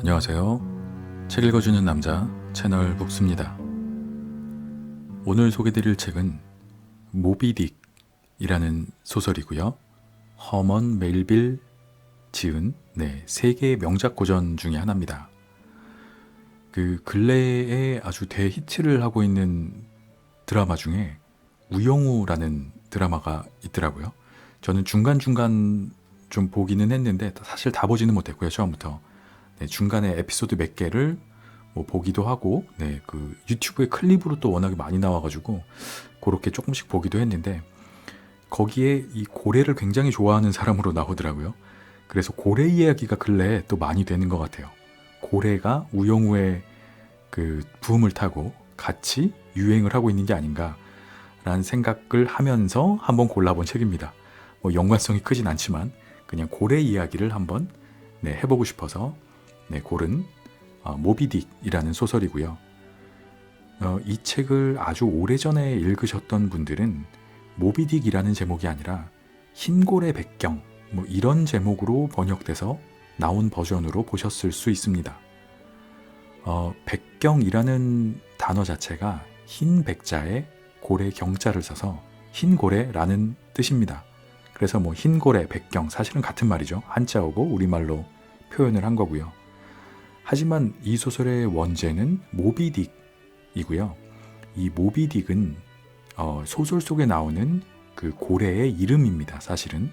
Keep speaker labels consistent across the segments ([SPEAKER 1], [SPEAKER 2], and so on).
[SPEAKER 1] 안녕하세요. 책 읽어주는 남자 채널 북스입니다. 오늘 소개드릴 책은 모비딕이라는 소설이고요. 허먼 멜빌 지은 네, 세계 명작 고전 중의 하나입니다. 그 근래에 아주 대히트를 하고 있는 드라마 중에 우영우라는 드라마가 있더라고요. 저는 중간중간 좀 보기는 했는데 사실 다 보지는 못했고요. 처음부터. 네, 중간에 에피소드 몇 개를 뭐 보기도 하고 네, 그 유튜브에 클립으로 또 워낙에 많이 나와가지고 그렇게 조금씩 보기도 했는데 거기에 이 고래를 굉장히 좋아하는 사람으로 나오더라고요. 그래서 고래 이야기가 근래에 또 많이 되는 것 같아요. 고래가 우영우의 그 부음을 타고 같이 유행을 하고 있는 게 아닌가라는 생각을 하면서 한번 골라본 책입니다. 뭐 연관성이 크진 않지만 그냥 고래 이야기를 한번 네, 해보고 싶어서 네, 고른 어, 모비딕이라는 소설이고요. 어, 이 책을 아주 오래전에 읽으셨던 분들은 모비딕이라는 제목이 아니라 흰고래 백경 뭐 이런 제목으로 번역돼서 나온 버전으로 보셨을 수 있습니다. 어, 백경이라는 단어 자체가 흰 백자에 고래 경자를 써서 흰 고래라는 뜻입니다. 그래서 뭐 흰 고래, 백경 사실은 같은 말이죠. 한자어고 우리말로 표현을 한 거고요. 하지만 이 소설의 원제는 모비딕이고요. 이 모비딕은 어, 소설 속에 나오는 그 고래의 이름입니다. 사실은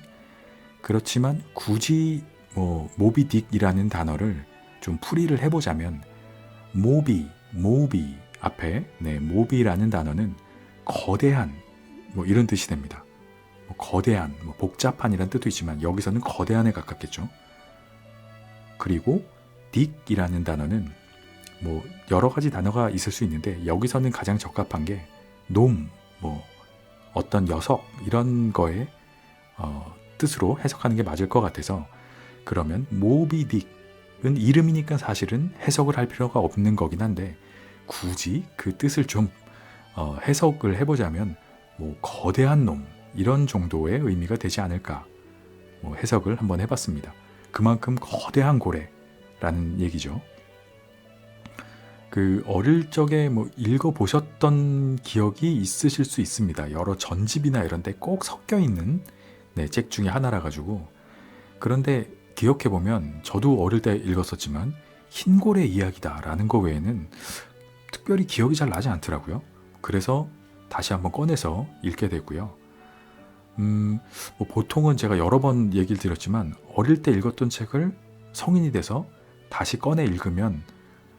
[SPEAKER 1] 그렇지만 굳이 뭐 모비딕이라는 단어를 좀 풀이를 해보자면 모비, 모비 앞에 네, 모비라는 단어는 거대한 뭐 이런 뜻이 됩니다. 뭐 거대한, 뭐 복잡한이란 뜻도 있지만 여기서는 거대한에 가깝겠죠. 그리고 딕이라는 단어는 뭐 여러 가지 단어가 있을 수 있는데 여기서는 가장 적합한 게 놈, 뭐 어떤 녀석 이런 거에 어, 뜻으로 해석하는 게 맞을 것 같아서 그러면 모비딕은 이름이니까 사실은 해석을 할 필요가 없는 거긴 한데 굳이 그 뜻을 좀 어, 해석을 해보자면 뭐 거대한 놈 이런 정도의 의미가 되지 않을까 뭐 해석을 한번 해봤습니다. 그만큼 거대한 고래 라는 얘기죠. 그 어릴 적에 뭐 읽어 보셨던 기억이 있으실 수 있습니다. 여러 전집이나 이런 데 꼭 섞여 있는 네, 책 중에 하나라 가지고 그런데 기억해 보면 저도 어릴 때 읽었었지만 흰고래 이야기다라는 거 외에는 특별히 기억이 잘 나지 않더라고요. 그래서 다시 한번 꺼내서 읽게 됐고요. 음, 뭐 보통은 제가 여러 번 얘기를 드렸지만 어릴 때 읽었던 책을 성인이 돼서 다시 꺼내 읽으면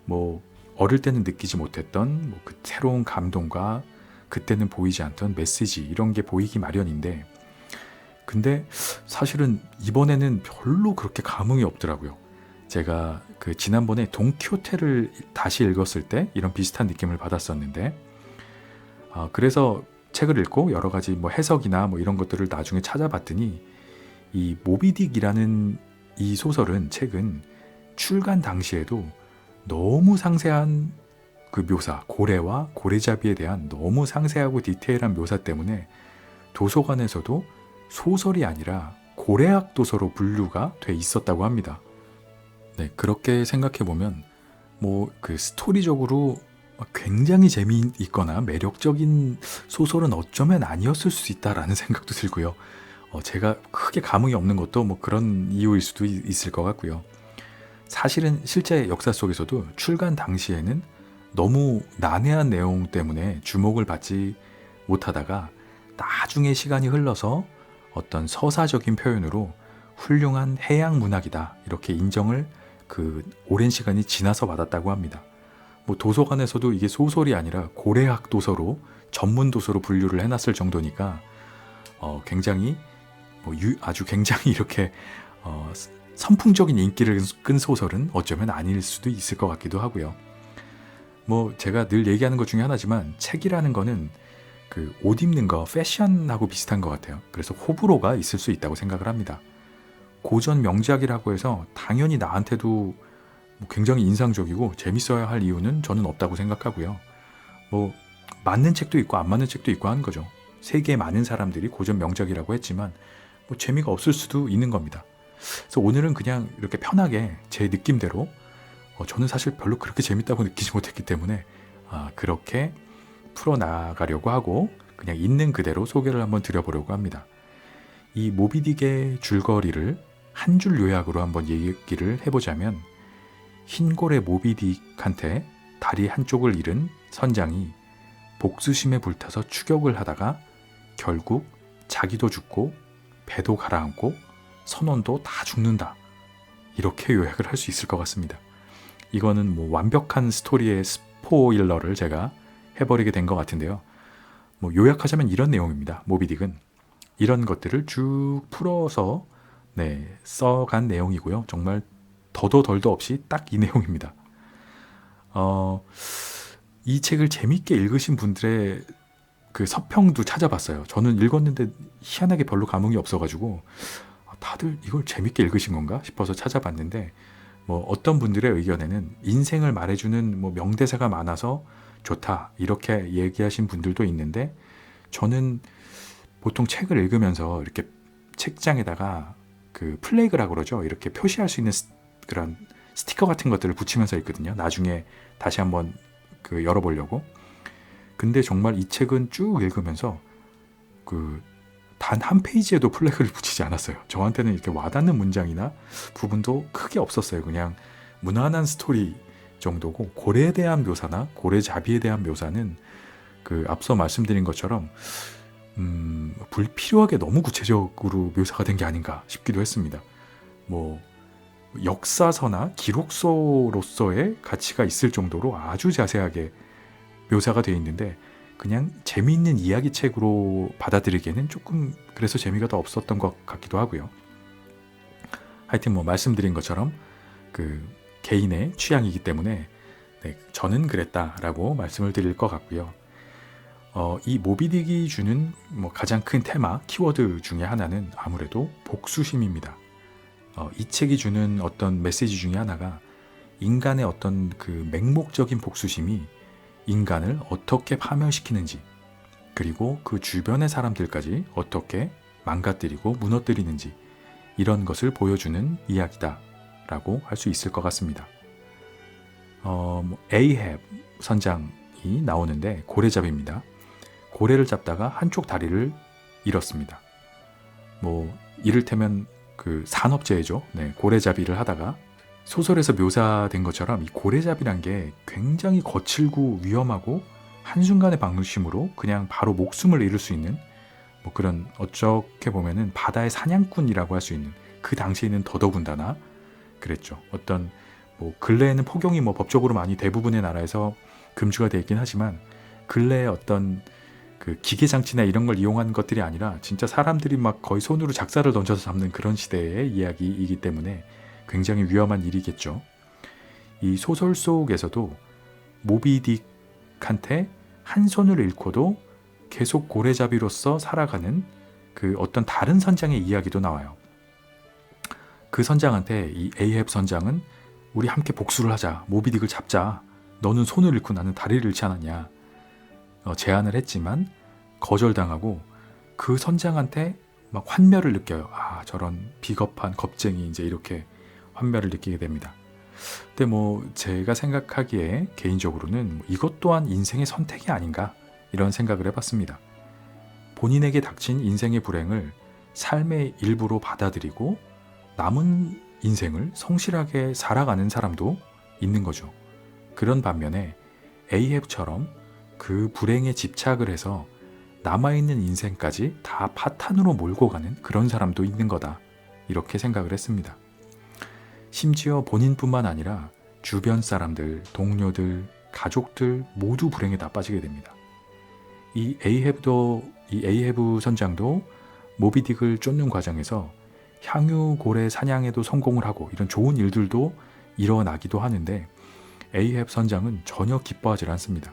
[SPEAKER 1] 뭐 어릴 때는 느끼지 못했던 뭐 그 새로운 감동과 그때는 보이지 않던 메시지 이런 게 보이기 마련인데 근데 사실은 이번에는 별로 그렇게 감흥이 없더라고요. 제가 그 지난번에 동키호테를 다시 읽었을 때 이런 비슷한 느낌을 받았었는데 아, 그래서 책을 읽고 여러 가지 뭐 해석이나 뭐 이런 것들을 나중에 찾아봤더니 이 모비딕이라는 이 소설은 책은 출간 당시에도 너무 상세한 그 묘사, 고래와 고래잡이에 대한 너무 상세하고 디테일한 묘사 때문에 도서관에서도 소설이 아니라 고래학 도서로 분류가 돼 있었다고 합니다. 네, 그렇게 생각해 보면 뭐 그 스토리적으로 굉장히 재미있거나 매력적인 소설은 어쩌면 아니었을 수 있다라는 생각도 들고요. 어, 제가 크게 감흥이 없는 것도 뭐 그런 이유일 수도 있을 것 같고요. 사실은 실제 역사 속에서도 출간 당시에는 너무 난해한 내용 때문에 주목을 받지 못하다가 나중에 시간이 흘러서 어떤 서사적인 표현으로 훌륭한 해양 문학이다 이렇게 인정을 그 오랜 시간이 지나서 받았다고 합니다. 뭐 도서관에서도 이게 소설이 아니라 고래학 도서로 전문 도서로 분류를 해놨을 정도니까 어, 굉장히 뭐 유, 아주 굉장히 이렇게 어, 선풍적인 인기를 끈 소설은 어쩌면 아닐 수도 있을 것 같기도 하고요. 뭐 제가 늘 얘기하는 것 중에 하나지만 책이라는 거는 그 옷 입는 거 패션하고 비슷한 것 같아요. 그래서 호불호가 있을 수 있다고 생각을 합니다. 고전 명작이라고 해서 당연히 나한테도 뭐 굉장히 인상적이고 재밌어야 할 이유는 저는 없다고 생각하고요. 뭐 맞는 책도 있고 안 맞는 책도 있고 하는 거죠. 세계 많은 사람들이 고전 명작이라고 했지만 뭐 재미가 없을 수도 있는 겁니다. 그래서 오늘은 그냥 이렇게 편하게 제 느낌대로 어, 저는 사실 별로 그렇게 재밌다고 느끼지 못했기 때문에 아, 그렇게 풀어나가려고 하고 그냥 있는 그대로 소개를 한번 드려보려고 합니다. 이 모비딕의 줄거리를 한 줄 요약으로 한번 얘기를 해보자면 흰고래 모비딕한테 다리 한쪽을 잃은 선장이 복수심에 불타서 추격을 하다가 결국 자기도 죽고 배도 가라앉고 선원도 다 죽는다. 이렇게 요약을 할 수 있을 것 같습니다. 이거는 뭐 완벽한 스토리의 스포일러를 제가 해버리게 된 것 같은데요. 뭐 요약하자면 이런 내용입니다. 모비딕은 이런 것들을 쭉 풀어서 네, 써간 내용이고요. 정말 더도 덜도 없이 딱 이 내용입니다. 어, 이 책을 재밌게 읽으신 분들의 그 서평도 찾아봤어요. 저는 읽었는데 희한하게 별로 감흥이 없어가지고 아, 다들 이걸 재밌게 읽으신 건가 싶어서 찾아봤는데 뭐 어떤 분들의 의견에는 인생을 말해주는 뭐 명대사가 많아서 좋다 이렇게 얘기하신 분들도 있는데 저는 보통 책을 읽으면서 이렇게 책장에다가 그 플래그라고 그러죠. 이렇게 표시할 수 있는 스, 그런 스티커 같은 것들을 붙이면서 읽거든요. 나중에 다시 한번 그 열어보려고. 근데 정말 이 책은 쭉 읽으면서 그 단 한 페이지에도 플래그를 붙이지 않았어요. 저한테는 이렇게 와닿는 문장이나 부분도 크게 없었어요. 그냥 무난한 스토리 정도고 고래에 대한 묘사나 고래 잡이에 대한 묘사는 그 앞서 말씀드린 것처럼 음, 불필요하게 너무 구체적으로 묘사가 된 게 아닌가 싶기도 했습니다. 뭐 역사서나 기록서로서의 가치가 있을 정도로 아주 자세하게 묘사가 되어 있는데 그냥 재미있는 이야기 책으로 받아들이기에는 조금 그래서 재미가 더 없었던 것 같기도 하고요. 하여튼 뭐 말씀드린 것처럼 그 개인의 취향이기 때문에 네, 저는 그랬다라고 말씀을 드릴 것 같고요. 어, 이 모비딕이 주는 뭐 가장 큰 테마, 키워드 중에 하나는 아무래도 복수심입니다. 어, 이 책이 주는 어떤 메시지 중에 하나가 인간의 어떤 그 맹목적인 복수심이 인간을 어떻게 파멸시키는지, 그리고 그 주변의 사람들까지 어떻게 망가뜨리고 무너뜨리는지, 이런 것을 보여주는 이야기다. 라고 할 수 있을 것 같습니다. 어, 뭐 에이헵 선장이 나오는데 고래잡이입니다. 고래를 잡다가 한쪽 다리를 잃었습니다. 뭐 이를테면 그 산업재해죠. 네, 고래잡이를 하다가 소설에서 묘사된 것처럼 이 고래잡이란 게 굉장히 거칠고 위험하고 한순간의 방심으로 그냥 바로 목숨을 잃을 수 있는 뭐 그런 어떻게 보면은 바다의 사냥꾼이라고 할 수 있는 그 당시에는 더더군다나 그랬죠. 어떤 뭐 근래에는 폭용이 뭐 법적으로 많이 대부분의 나라에서 금지가 되어 있긴 하지만 근래에 어떤 그 기계 장치나 이런 걸 이용한 것들이 아니라 진짜 사람들이 막 거의 손으로 작사를 던져서 잡는 그런 시대의 이야기이기 때문에 굉장히 위험한 일이겠죠. 이 소설 속에서도 모비딕한테 한 손을 잃고도 계속 고래잡이로서 살아가는 그 어떤 다른 선장의 이야기도 나와요. 그 선장한테 이 에이헵 선장은 우리 함께 복수를 하자. 모비딕을 잡자. 너는 손을 잃고 나는 다리를 잃지 않았냐. 어, 제안을 했지만 거절당하고 그 선장한테 막 환멸을 느껴요. 아, 저런 비겁한 겁쟁이 이제 이렇게 환멸을 느끼게 됩니다. 근데 뭐 제가 생각하기에 개인적으로는 뭐 이것 또한 인생의 선택이 아닌가 이런 생각을 해봤습니다. 본인에게 닥친 인생의 불행을 삶의 일부로 받아들이고 남은 인생을 성실하게 살아가는 사람도 있는 거죠. 그런 반면에 에이헵처럼 그 불행에 집착을 해서 남아있는 인생까지 다 파탄으로 몰고 가는 그런 사람도 있는 거다. 이렇게 생각을 했습니다. 심지어 본인뿐만 아니라 주변 사람들, 동료들, 가족들 모두 불행에 다 빠지게 됩니다. 이 에이헤브도 이 에이헤브 선장도 모비딕을 쫓는 과정에서 향유 고래 사냥에도 성공을 하고 이런 좋은 일들도 일어나기도 하는데 에이헵 선장은 전혀 기뻐하지 않습니다.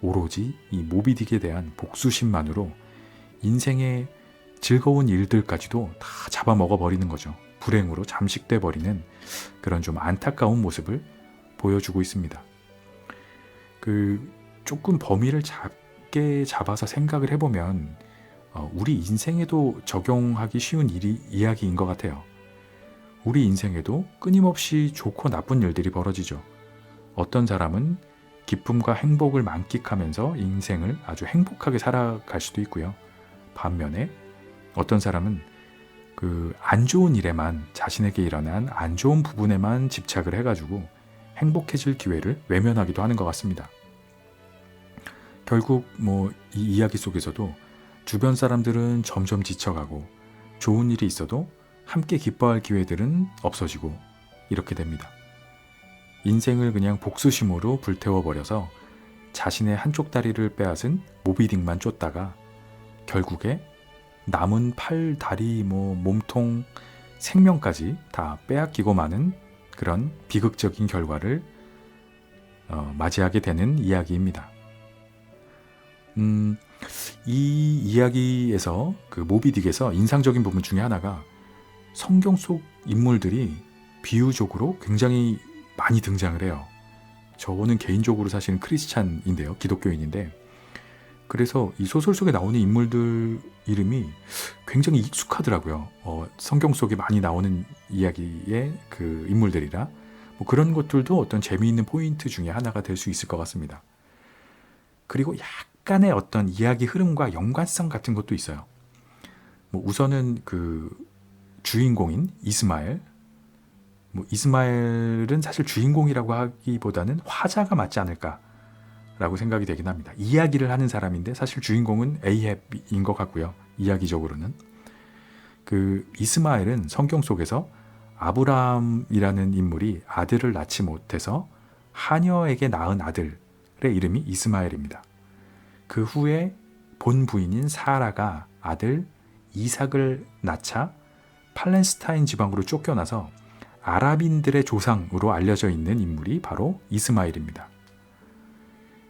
[SPEAKER 1] 오로지 이 모비딕에 대한 복수심만으로 인생의 즐거운 일들까지도 다 잡아먹어 버리는 거죠. 불행으로 잠식돼 버리는 그런 좀 안타까운 모습을 보여주고 있습니다. 그 조금 범위를 작게 잡아서 생각을 해보면 어, 우리 인생에도 적용하기 쉬운 일이 이야기인 것 같아요. 우리 인생에도 끊임없이 좋고 나쁜 일들이 벌어지죠. 어떤 사람은 기쁨과 행복을 만끽하면서 인생을 아주 행복하게 살아갈 수도 있고요. 반면에 어떤 사람은 그 안 좋은 일에만 자신에게 일어난 안 좋은 부분에만 집착을 해가지고 행복해질 기회를 외면하기도 하는 것 같습니다. 결국 뭐 이 이야기 속에서도 주변 사람들은 점점 지쳐가고 좋은 일이 있어도 함께 기뻐할 기회들은 없어지고 이렇게 됩니다. 인생을 그냥 복수심으로 불태워버려서 자신의 한쪽 다리를 빼앗은 모비딕만 쫓다가 결국에 남은 팔, 다리, 뭐 몸통, 생명까지 다 빼앗기고 마는 그런 비극적인 결과를 어, 맞이하게 되는 이야기입니다. 음, 이 이야기에서 그 모비딕에서 인상적인 부분 중에 하나가 성경 속 인물들이 비유적으로 굉장히 많이 등장을 해요. 저는 개인적으로 사실은 크리스찬인데요. 기독교인인데. 그래서 이 소설 속에 나오는 인물들 이름이 굉장히 익숙하더라고요. 어, 성경 속에 많이 나오는 이야기의 그 인물들이라. 뭐 그런 것들도 어떤 재미있는 포인트 중에 하나가 될 수 있을 것 같습니다. 그리고 약간의 어떤 이야기 흐름과 연관성 같은 것도 있어요. 뭐 우선은 그 주인공인 이스마엘, 뭐 이스마엘은 사실 주인공이라고 하기보다는 화자가 맞지 않을까 라고 생각이 되긴 합니다. 이야기를 하는 사람인데 사실 주인공은 에이헵인 것 같고요. 이야기적으로는 그 이스마엘은 성경 속에서 아브라함이라는 인물이 아들을 낳지 못해서 하녀에게 낳은 아들의 이름이 이스마엘입니다. 그 후에 본 부인인 사라가 아들 이삭을 낳자 팔레스타인 지방으로 쫓겨나서 아랍인들의 조상으로 알려져 있는 인물이 바로 이스마일입니다.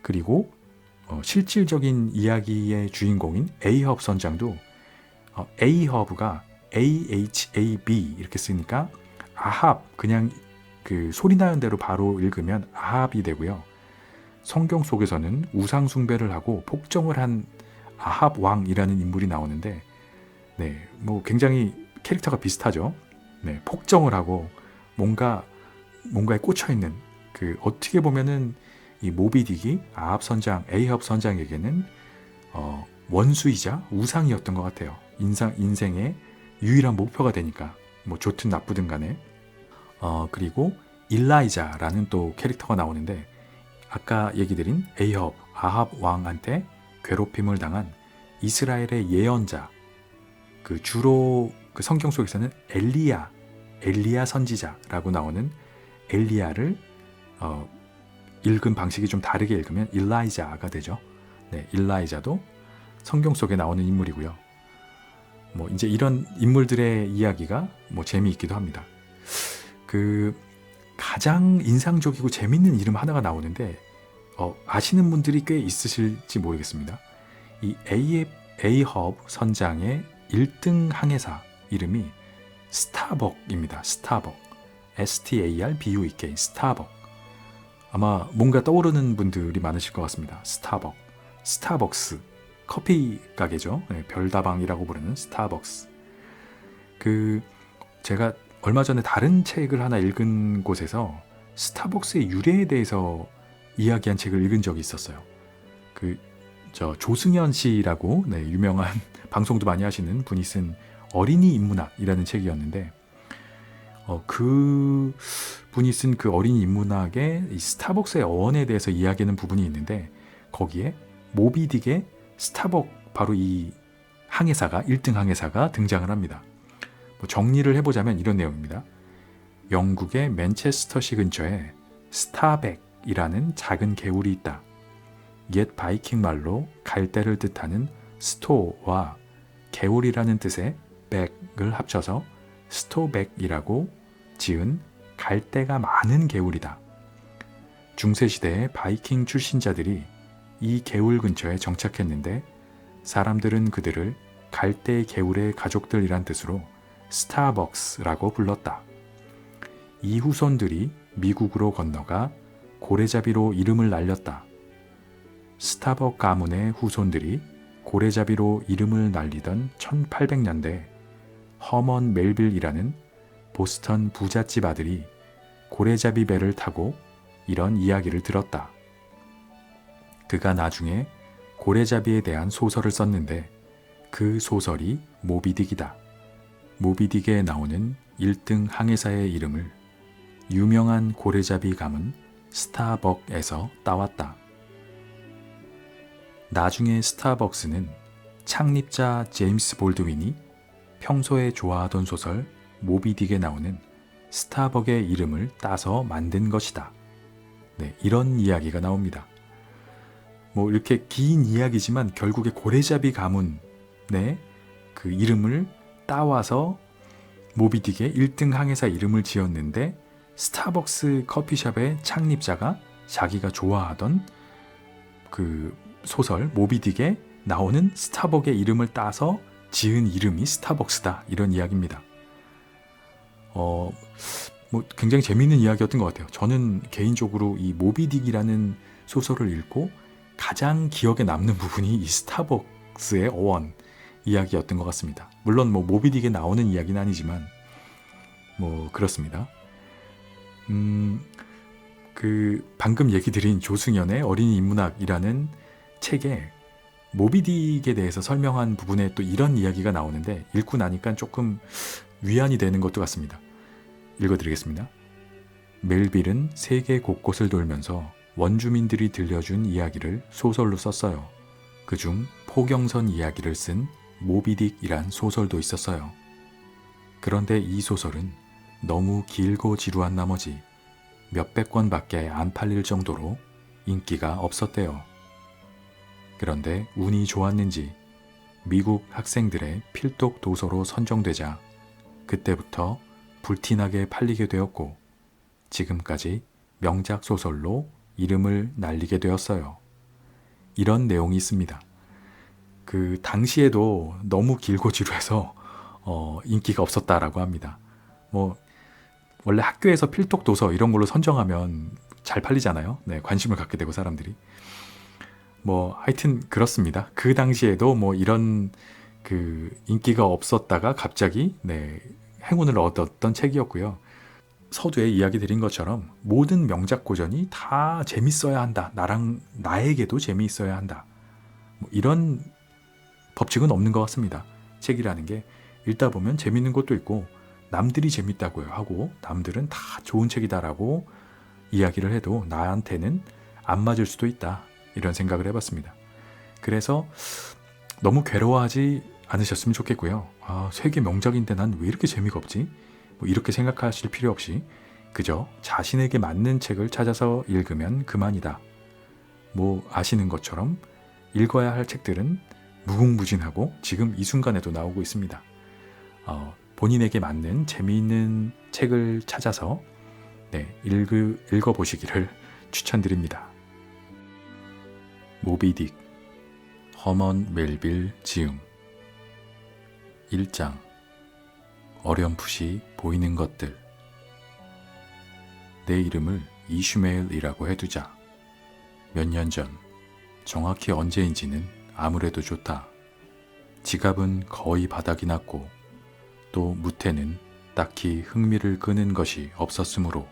[SPEAKER 1] 그리고 어, 실질적인 이야기의 주인공인 에이허브 선장도 어, 에이허브가 A-H-A-B 이렇게 쓰니까 아합 그냥 그 소리 나는 대로 바로 읽으면 아합이 되고요. 성경 속에서는 우상 숭배를 하고 폭정을 한 아합 왕이라는 인물이 나오는데 네, 뭐 굉장히 캐릭터가 비슷하죠. 네, 폭정을 하고 뭔가 뭔가에 꽂혀 있는 그 어떻게 보면은 이 모비딕이 아합 선장, 에이합 선장에게는 어, 원수이자 우상이었던 것 같아요. 인상 인생의 유일한 목표가 되니까 뭐 좋든 나쁘든 간에 어, 그리고 일라이자라는 또 캐릭터가 나오는데 아까 얘기 드린 에이합 아합 왕한테 괴롭힘을 당한 이스라엘의 예언자 그 주로 그 성경 속에서는 엘리야 엘리야 선지자라고 나오는 엘리야를 어, 읽은 방식이 좀 다르게 읽으면 일라이자가 되죠. 네, 일라이자도 성경 속에 나오는 인물이고요. 뭐 이제 이런 인물들의 이야기가 뭐 재미있기도 합니다. 그 가장 인상적이고 재밌는 이름 하나가 나오는데 어, 아시는 분들이 꽤 있으실지 모르겠습니다. 이 에이헵 선장의 1등 항해사 이름이 스타벅입니다. 스타벅. S-T-A-R-B-U-E-K. 스타벅. 아마 뭔가 떠오르는 분들이 많으실 것 같습니다. 스타벅. 스타벅스. 커피 가게죠. 네, 별다방이라고 부르는 스타벅스. 그 제가 얼마 전에 다른 책을 하나 읽은 곳에서 스타벅스의 유래에 대해서 이야기한 책을 읽은 적이 있었어요. 그 저 조승현 씨라고 네, 유명한 방송도 많이 하시는 분이 쓴 어린이 인문학이라는 책이었는데 어, 그 분이 쓴 그 어린이 인문학의 스타벅스의 어원에 대해서 이야기하는 부분이 있는데 거기에 모비딕의 스타벅 바로 이 항해사가 1등 항해사가 등장을 합니다. 뭐 정리를 해보자면 이런 내용입니다. 영국의 맨체스터시 근처에 스타백이라는 작은 개울이 있다. 옛 바이킹 말로 갈대를 뜻하는 스토와 개울이라는 뜻의 백을 합쳐서 스토백이라고 지은 갈대가 많은 개울이다. 중세시대의 바이킹 출신자들이 이 개울 근처에 정착했는데 사람들은 그들을 갈대 개울의 가족들이란 뜻으로 스타벅스라고 불렀다. 이 후손들이 미국으로 건너가 고래잡이로 이름을 날렸다. 스타벅 가문의 후손들이 고래잡이로 이름을 날리던 1800년대 허먼 멜빌이라는 보스턴 부잣집 아들이 고래잡이 배를 타고 이런 이야기를 들었다. 그가 나중에 고래잡이에 대한 소설을 썼는데 그 소설이 모비딕이다. 모비딕에 나오는 1등 항해사의 이름을 유명한 고래잡이 가문 스타벅에서 따왔다. 나중에 스타벅스는 창립자 제임스 볼드윈이 평소에 좋아하던 소설 모비딕에 나오는 스타벅의 이름을 따서 만든 것이다. 네, 이런 이야기가 나옵니다. 뭐 이렇게 긴 이야기지만 결국에 고래잡이 가문의 그 이름을 따와서 모비딕의 1등 항해사 이름을 지었는데 스타벅스 커피숍의 창립자가 자기가 좋아하던 그 소설 모비딕에 나오는 스타벅의 이름을 따서 지은 이름이 스타벅스다 이런 이야기입니다. 어, 뭐 굉장히 재미있는 이야기였던 것 같아요. 저는 개인적으로 이 모비딕이라는 소설을 읽고 가장 기억에 남는 부분이 이 스타벅스의 어원 이야기였던 것 같습니다. 물론 뭐 모비딕에 나오는 이야기는 아니지만 뭐 그렇습니다. 음, 그 방금 얘기 드린 조승연의 어린이 인문학이라는 책에 모비딕에 대해서 설명한 부분에 또 이런 이야기가 나오는데 읽고 나니까 조금 위안이 되는 것도 같습니다. 읽어드리겠습니다. 멜빌은 세계 곳곳을 돌면서 원주민들이 들려준 이야기를 소설로 썼어요. 그중 포경선 이야기를 쓴 모비딕이란 소설도 있었어요. 그런데 이 소설은 너무 길고 지루한 나머지 몇백 권밖에 안 팔릴 정도로 인기가 없었대요. 그런데 운이 좋았는지 미국 학생들의 필독 도서로 선정되자 그때부터 불티나게 팔리게 되었고 지금까지 명작 소설로 이름을 날리게 되었어요. 이런 내용이 있습니다. 그 당시에도 너무 길고 지루해서 어, 인기가 없었다라고 합니다. 뭐 원래 학교에서 필독 도서 이런 걸로 선정하면 잘 팔리잖아요. 네, 관심을 갖게 되고 사람들이. 뭐 하여튼 그렇습니다. 그 당시에도 뭐 이런 그 인기가 없었다가 갑자기 네, 행운을 얻었던 책이었고요. 서두에 이야기 드린 것처럼 모든 명작 고전이 다 재밌어야 한다. 나랑 나에게도 재미있어야 한다. 뭐 이런 법칙은 없는 것 같습니다. 책이라는 게 읽다 보면 재밌는 것도 있고 남들이 재밌다고 하고 남들은 다 좋은 책이다라고 이야기를 해도 나한테는 안 맞을 수도 있다. 이런 생각을 해봤습니다. 그래서 너무 괴로워하지 않으셨으면 좋겠고요. 아, 세계 명작인데 난 왜 이렇게 재미가 없지? 뭐 이렇게 생각하실 필요 없이 그저 자신에게 맞는 책을 찾아서 읽으면 그만이다. 뭐 아시는 것처럼 읽어야 할 책들은 무궁무진하고 지금 이 순간에도 나오고 있습니다. 어, 본인에게 맞는 재미있는 책을 찾아서 네, 읽으, 읽어보시기를 추천드립니다. 모비딕 허먼 멜빌 지음 1장 어렴풋이 보이는 것들. 내 이름을 이슈메일이라고 해두자. 몇 년 전 정확히 언제인지는 아무래도 좋다. 지갑은 거의 바닥이 났고 또 무태는 딱히 흥미를 끄는 것이 없었으므로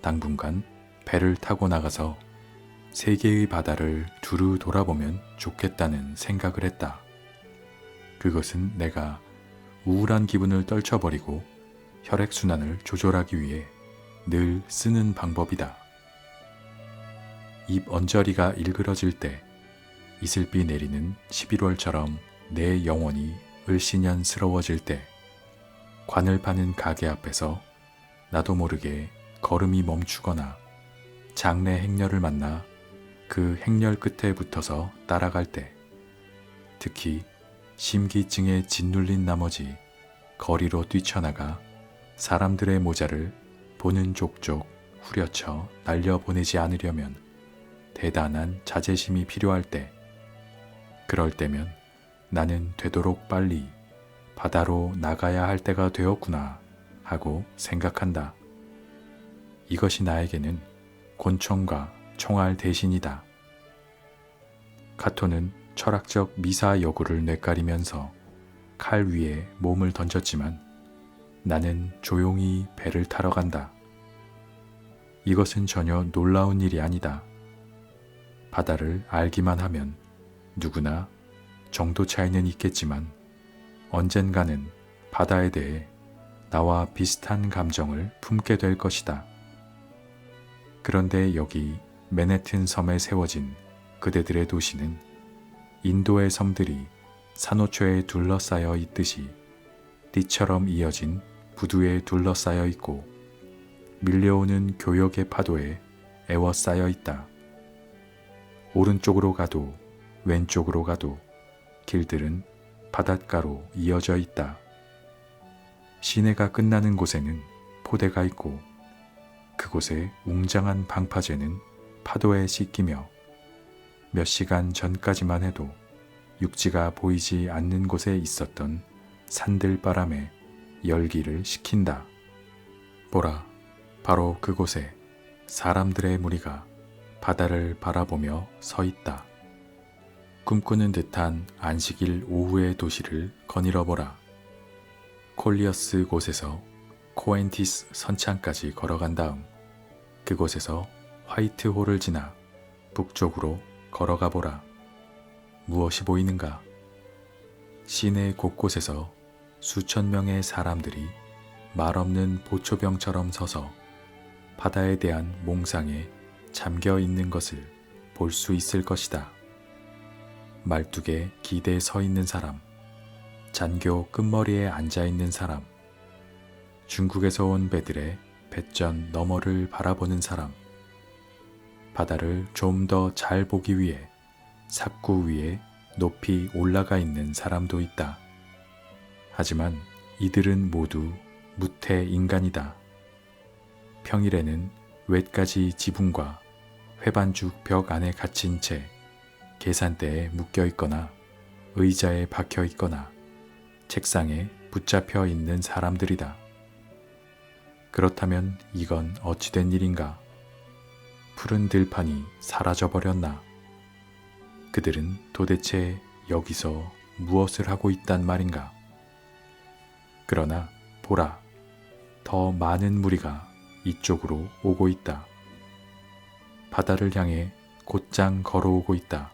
[SPEAKER 1] 당분간 배를 타고 나가서 세계의 바다를 두루 돌아보면 좋겠다는 생각을 했다. 그것은 내가 우울한 기분을 떨쳐버리고 혈액순환을 조절하기 위해 늘 쓰는 방법이다. 입 언저리가 일그러질 때 이슬비 내리는 11월처럼 내 영혼이 을씨년스러워질 때 관을 파는 가게 앞에서 나도 모르게 걸음이 멈추거나 장래 행렬을 만나 그 행렬 끝에 붙어서 따라갈 때 특히 심기증에 짓눌린 나머지 거리로 뛰쳐나가 사람들의 모자를 보는 족족 후려쳐 날려보내지 않으려면 대단한 자제심이 필요할 때 그럴 때면 나는 되도록 빨리 바다로 나가야 할 때가 되었구나 하고 생각한다. 이것이 나에게는 곤충과 총알 대신이다. 카토는 철학적 미사 여구를 뇌까리면서 칼 위에 몸을 던졌지만 나는 조용히 배를 타러 간다. 이것은 전혀 놀라운 일이 아니다. 바다를 알기만 하면 누구나 정도 차이는 있겠지만 언젠가는 바다에 대해 나와 비슷한 감정을 품게 될 것이다. 그런데 여기 맨해튼 섬에 세워진 그대들의 도시는 인도의 섬들이 산호초에 둘러싸여 있듯이 띠처럼 이어진 부두에 둘러싸여 있고 밀려오는 교역의 파도에 애워싸여 있다. 오른쪽으로 가도 왼쪽으로 가도 길들은 바닷가로 이어져 있다. 시내가 끝나는 곳에는 포대가 있고 그곳에 웅장한 방파제는 파도에 씻기며 몇 시간 전까지만 해도 육지가 보이지 않는 곳에 있었던 산들바람에 열기를 식힌다. 보라, 바로 그곳에 사람들의 무리가 바다를 바라보며 서 있다. 꿈꾸는 듯한 안식일 오후의 도시를 거닐어 보라. 콜리어스 곳에서 코엔티스 선창까지 걸어간 다음 그곳에서 화이트홀을 지나 북쪽으로 걸어가 보라. 무엇이 보이는가? 시내 곳곳에서 수천 명의 사람들이 말없는 보초병처럼 서서 바다에 대한 몽상에 잠겨 있는 것을 볼 수 있을 것이다. 말뚝에 기대에 서 있는 사람, 잔교 끝머리에 앉아 있는 사람, 중국에서 온 배들의 배전 너머를 바라보는 사람, 바다를 좀 더 잘 보기 위해 삽구 위에 높이 올라가 있는 사람도 있다. 하지만 이들은 모두 무태 인간이다. 평일에는 웻가지 지붕과 회반죽 벽 안에 갇힌 채 계산대에 묶여 있거나 의자에 박혀 있거나 책상에 붙잡혀 있는 사람들이다. 그렇다면 이건 어찌된 일인가? 푸른 들판이 사라져 버렸나? 그들은 도대체 여기서 무엇을 하고 있단 말인가? 그러나 보라, 더 많은 무리가 이쪽으로 오고 있다. 바다를 향해 곧장 걸어오고 있다.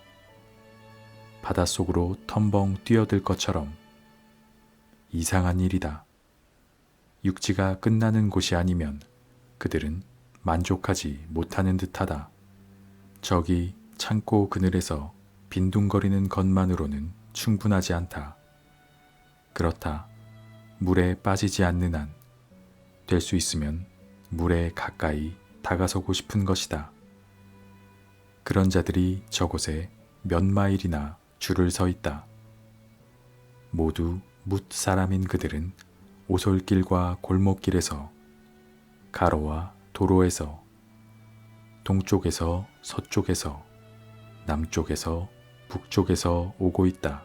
[SPEAKER 1] 바닷속으로 텀벙 뛰어들 것처럼 이상한 일이다. 육지가 끝나는 곳이 아니면 그들은 만족하지 못하는 듯하다. 저기 창고 그늘에서 빈둥거리는 것만으로는 충분하지 않다. 그렇다. 물에 빠지지 않는 한, 될 수 있으면 물에 가까이 다가서고 싶은 것이다. 그런 자들이 저곳에 몇 마일이나 줄을 서 있다. 모두 뭇 사람인 그들은 오솔길과 골목길에서 가로와 도로에서 동쪽에서 서쪽에서 남쪽에서 북쪽에서 오고 있다.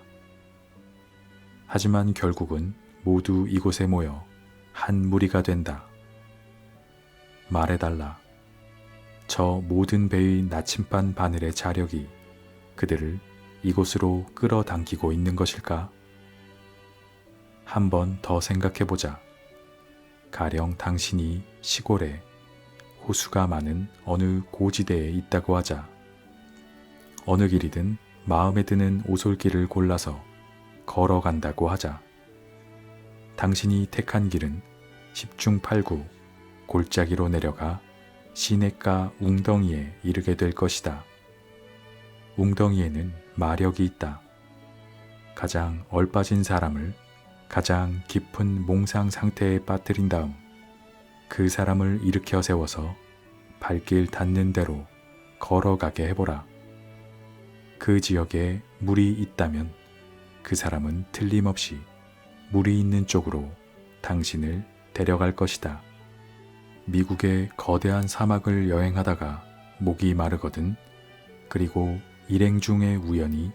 [SPEAKER 1] 하지만 결국은 모두 이곳에 모여 한 무리가 된다. 말해달라. 저 모든 배의 나침반 바늘의 자력이 그들을 이곳으로 끌어당기고 있는 것일까? 한 번 더 생각해보자. 가령 당신이 시골에 호수가 많은 어느 고지대에 있다고 하자. 어느 길이든 마음에 드는 오솔길을 골라서 걸어간다고 하자. 당신이 택한 길은 10중 8구 골짜기로 내려가 시냇가 웅덩이에 이르게 될 것이다. 웅덩이에는 마력이 있다. 가장 얼빠진 사람을 가장 깊은 몽상 상태에 빠뜨린 다음 그 사람을 일으켜 세워서 발길 닿는 대로 걸어가게 해보라. 그 지역에 물이 있다면 그 사람은 틀림없이 물이 있는 쪽으로 당신을 데려갈 것이다. 미국의 거대한 사막을 여행하다가 목이 마르거든 그리고 일행 중에 우연히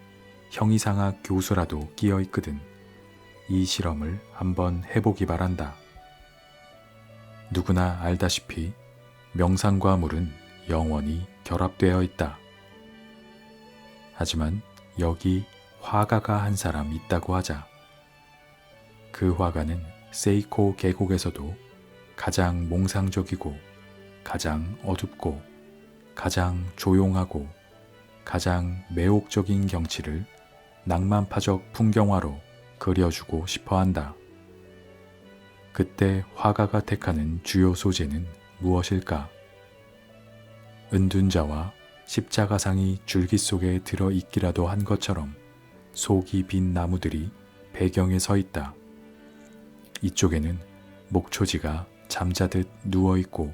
[SPEAKER 1] 형이상학 교수라도 끼어 있거든 이 실험을 한번 해보기 바란다. 누구나 알다시피 명상과 물은 영원히 결합되어 있다. 하지만 여기 화가가 한 사람 있다고 하자. 그 화가는 세이코 계곡에서도 가장 몽상적이고 가장 어둡고 가장 조용하고 가장 매혹적인 경치를 낭만파적 풍경화로 그려주고 싶어 한다. 그때 화가가 택하는 주요 소재는 무엇일까? 은둔자와 십자가상이 줄기 속에 들어 있기라도 한 것처럼 속이 빈 나무들이 배경에 서 있다. 이쪽에는 목초지가 잠자듯 누워 있고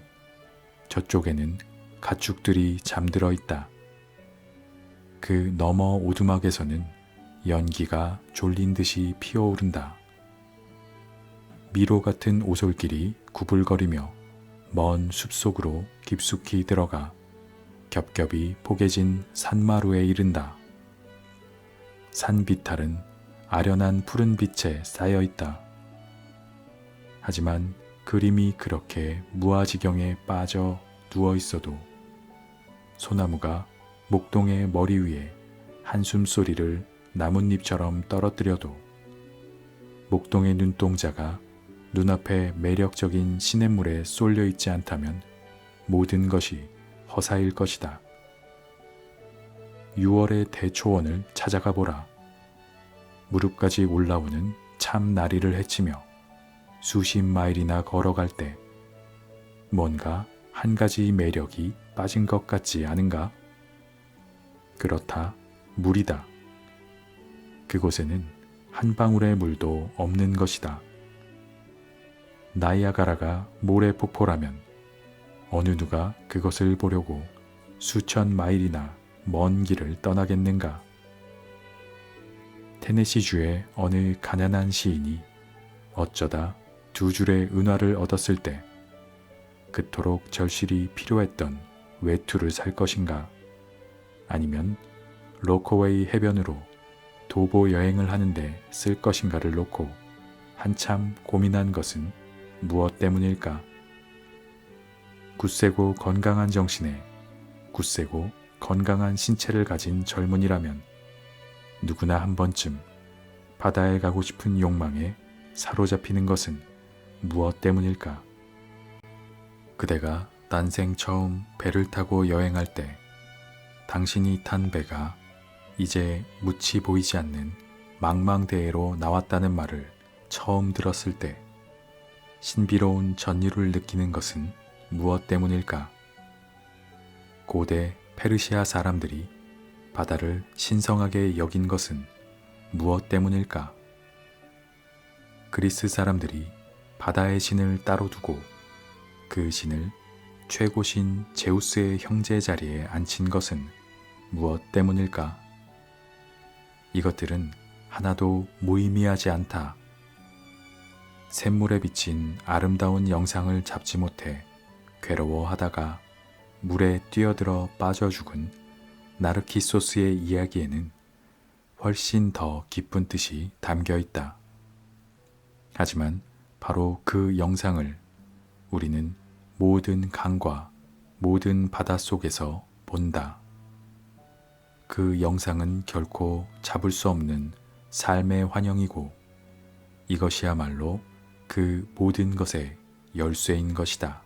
[SPEAKER 1] 저쪽에는 가축들이 잠들어 있다. 그 너머 오두막에서는 연기가 졸린 듯이 피어오른다. 미로 같은 오솔길이 구불거리며 먼 숲속으로 깊숙이 들어가 겹겹이 포개진 산마루에 이른다. 산 비탈은 아련한 푸른 빛에 쌓여 있다. 하지만 그림이 그렇게 무아지경에 빠져 누워 있어도 소나무가 목동의 머리 위에 한숨 소리를 나뭇잎처럼 떨어뜨려도 목동의 눈동자가 눈앞에 매력적인 시냇물에 쏠려 있지 않다면 모든 것이 허사일 것이다. 6월의 대초원을 찾아가 보라. 무릎까지 올라오는 참 나리를 헤치며 수십 마일이나 걸어갈 때 뭔가 한 가지 매력이 빠진 것 같지 않은가? 그렇다, 물이다. 그곳에는 한 방울의 물도 없는 것이다. 나이아가라가 모래 폭포라면 어느 누가 그것을 보려고 수천 마일이나 먼 길을 떠나겠는가? 테네시주의 어느 가난한 시인이 어쩌다 두 줄의 은화를 얻었을 때 그토록 절실히 필요했던 외투를 살 것인가? 아니면 로코웨이 해변으로 도보 여행을 하는데 쓸 것인가를 놓고 한참 고민한 것은 무엇 때문일까? 굳세고 건강한 정신에 굳세고 건강한 신체를 가진 젊은이라면 누구나 한 번쯤 바다에 가고 싶은 욕망에 사로잡히는 것은 무엇 때문일까? 그대가 난생 처음 배를 타고 여행할 때 당신이 탄 배가 이제 묻히 보이지 않는 망망대해로 나왔다는 말을 처음 들었을 때 신비로운 전율을 느끼는 것은 무엇 때문일까? 고대 페르시아 사람들이 바다를 신성하게 여긴 것은 무엇 때문일까? 그리스 사람들이 바다의 신을 따로 두고 그 신을 최고신 제우스의 형제 자리에 앉힌 것은 무엇 때문일까? 이것들은 하나도 무의미하지 않다. 샘물에 비친 아름다운 영상을 잡지 못해 괴로워하다가 물에 뛰어들어 빠져 죽은 나르키소스의 이야기에는 훨씬 더 깊은 뜻이 담겨 있다. 하지만 바로 그 영상을 우리는 모든 강과 모든 바다 속에서 본다. 그 영상은 결코 잡을 수 없는 삶의 환영이고 이것이야말로 그 모든 것의 열쇠인 것이다.